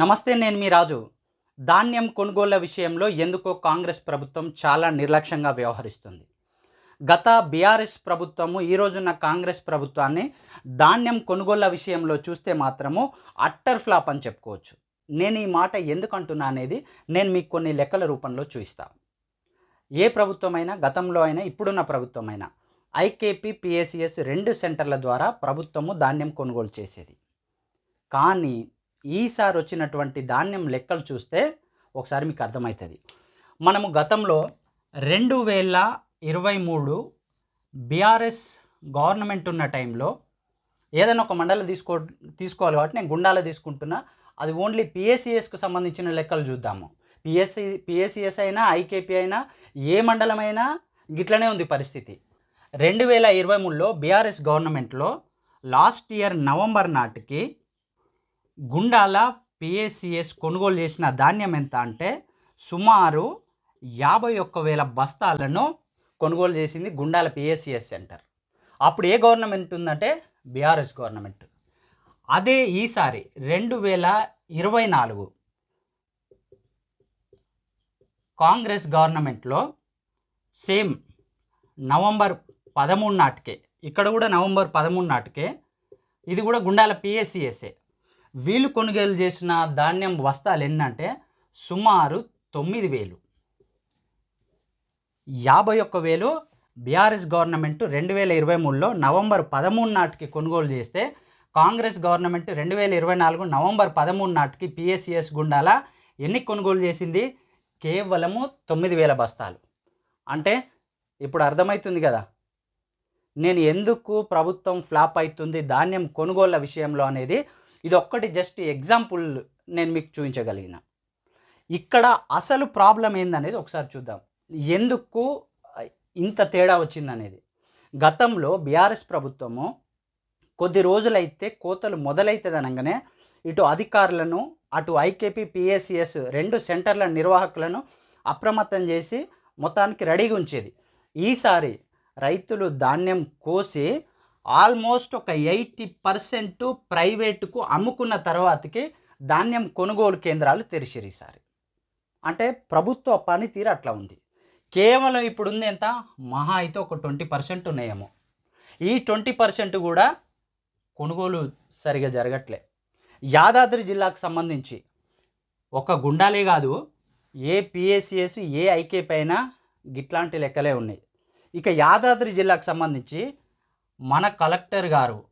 నమస్తే నేను మీ రాజు. ధాన్యం కొనుగోళ్ళ విషయంలో ఎందుకో కాంగ్రెస్ ప్రభుత్వం చాలా నిర్లక్ష్యంగా వ్యవహరిస్తుంది. గత బీఆర్ఎస్ ప్రభుత్వము ఈ రోజున్న కాంగ్రెస్ ప్రభుత్వాన్ని ధాన్యం కొనుగోళ్ళ విషయంలో చూస్తే మాత్రము అట్టర్ ఫ్లాప్ అని చెప్పుకోవచ్చు. నేను ఈ మాట ఎందుకు అంటున్నా అనేది నేను మీకు కొన్ని లెక్కల రూపంలో చూపిస్తా. ఏ ప్రభుత్వమైనా గతంలో అయినా ఇప్పుడున్న ప్రభుత్వమైనా ఐకేపీ పిఎస్సిఎస్ రెండు సెంటర్ల ద్వారా ప్రభుత్వము ధాన్యం కొనుగోలు చేసేది. కానీ ఈసారి వచ్చినటువంటి ధాన్యం లెక్కలు చూస్తే ఒకసారి మీకు అర్థమవుతుంది మనము గతంలో రెండు వేల ఇరవై మూడు బీఆర్ఎస్ గవర్నమెంట్ ఉన్న టైంలో ఏదైనా ఒక మండలం తీసుకో తీసుకోవాలి కాబట్టి నేను గుండాల తీసుకుంటున్నా అది ఓన్లీ పిఎస్సిఎస్కు సంబంధించిన లెక్కలు చూద్దాము. పిఎస్సి పిఎస్సిఎస్ అయినా ఐకేపీ అయినా ఏ మండలం అయినా గిట్లనే ఉంది పరిస్థితి. రెండు వేల ఇరవై మూడులో బీఆర్ఎస్ గవర్నమెంట్లో లాస్ట్ ఇయర్ నవంబర్ నాటికి గుండాల పిఎస్సిఎస్ కొనుగోలు చేసిన ధాన్యం ఎంత అంటే సుమారు యాభై ఒక్క వేల బస్తాలను కొనుగోలు చేసింది గుండాల పిఎస్సిఎస్ సెంటర్. అప్పుడు ఏ గవర్నమెంట్ ఉందంటే బీఆర్ఎస్ గవర్నమెంట్. అదే ఈసారి రెండు వేల ఇరవై నాలుగు కాంగ్రెస్ గవర్నమెంట్లో సేమ్ నవంబర్ పదమూడు నాటికే ఇక్కడ కూడా నవంబర్ పదమూడు నాటికే ఇది కూడా గుండాల పిఎస్సిఎస్ఏ వీళ్ళు కొనుగోలు చేసిన ధాన్యం బస్తాలు ఎన్నంటే సుమారు తొమ్మిది వేలు. యాభై ఒక్క వేలు బీఆర్ఎస్ గవర్నమెంట్ రెండు వేల ఇరవై మూడులో నవంబర్ పదమూడు నాటికి కొనుగోలు చేస్తే కాంగ్రెస్ గవర్నమెంట్ రెండు వేల ఇరవై నాలుగు నవంబర్ పదమూడు నాటికి పిఎస్సిఎస్ గుండాల ఎన్ని కొనుగోలు చేసింది? కేవలము తొమ్మిది వేల బస్తాలు. అంటే ఇప్పుడు అర్థమవుతుంది కదా. నేను ఎందుకు ప్రభుత్వం ఫ్లాప్ అవుతుంది ధాన్యం కొనుగోళ్ళ విషయంలో అనేది ఇది ఒక్కటి జస్ట్ ఎగ్జాంపుల్ నేను మీకు చూపించగలిగిన. ఇక్కడ అసలు ప్రాబ్లం ఏందనేది ఒకసారి చూద్దాం. ఎందుకు ఇంత తేడా వచ్చిందనేది. గతంలో బీఆర్ఎస్ ప్రభుత్వము కొద్ది రోజులైతే కోతలు మొదలైతుంది అనగానే ఇటు అధికారులను అటు ఐకేపీ పిఎస్సిఎస్ రెండు సెంటర్ల నిర్వాహకులను అప్రమత్తం చేసి మొత్తానికి రెడీగా ఉంచేది. ఈసారి రైతులు ధాన్యం కోసి ఆల్మోస్ట్ ఒక ఎయిటీ పర్సెంట్ ప్రైవేటుకు అమ్ముకున్న తర్వాతకి ధాన్యం కొనుగోలు కేంద్రాలు తెరిచిరు ఈసారి అంటే ప్రభుత్వ పనితీరు అట్లా ఉంది. కేవలం ఇప్పుడు ఉంది ఎంత? మహా అయితే ఒక ట్వంటీ పర్సెంట్ ఉన్నాయేమో. ఈ ట్వంటీ పర్సెంట్ కూడా కొనుగోలు సరిగా జరగట్లే. యాదాద్రి జిల్లాకు సంబంధించి ఒక గుండాలే కాదు ఏ పిఎస్సిఎస్ ఏ ఐకే పైన గిట్లాంటి లెక్కలే ఉన్నాయి. ఇక యాదాద్రి జిల్లాకు సంబంధించి మన కలెక్టర్ గారు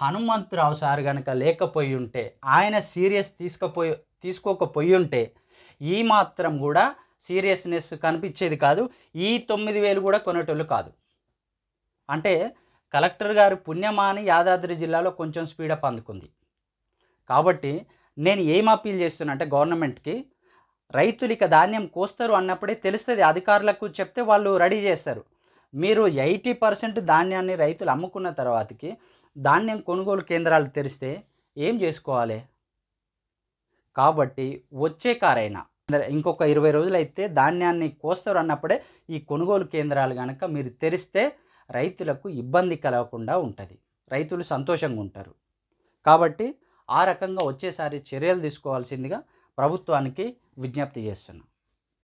హనుమంతరావు సార్ కనుక లేకపోయి ఉంటే ఆయన సీరియస్ తీసుకపోయి తీసుకోకపోయి ఉంటే ఈ మాత్రం కూడా సీరియస్నెస్ కనిపించేది కాదు. ఈ తొమ్మిది వేలు కూడా కొనేటోళ్ళు కాదు. అంటే కలెక్టర్ గారు పుణ్యమాని యాదాద్రి జిల్లాలో కొంచెం స్పీడప్ అందుకుంది. కాబట్టి నేను ఏం అప్పీల్ చేస్తున్నా అంటే గవర్నమెంట్కి రైతులు ఇక ధాన్యం కోస్తారు అన్నప్పుడే తెలుస్తుంది అధికారులకు చెప్తే వాళ్ళు రెడీ చేస్తారు. మీరు ఎయిటీ పర్సెంట్ ధాన్యాన్ని రైతులు అమ్ముకున్న తర్వాతకి ధాన్యం కొనుగోలు కేంద్రాలు తెరిస్తే ఏం చేసుకోవాలి? కాబట్టి వచ్చే కారైనా ఇంకొక ఇరవై రోజులు అయితే ధాన్యాన్ని కోస్తారు అన్నప్పుడే ఈ కొనుగోలు కేంద్రాలు కనుక మీరు తెరిస్తే రైతులకు ఇబ్బంది కలగకుండా ఉంటుంది. రైతులు సంతోషంగా ఉంటారు. కాబట్టి ఆ రకంగా వచ్చేసారి చర్యలు తీసుకోవాల్సిందిగా ప్రభుత్వానికి విజ్ఞప్తి చేస్తున్నాం.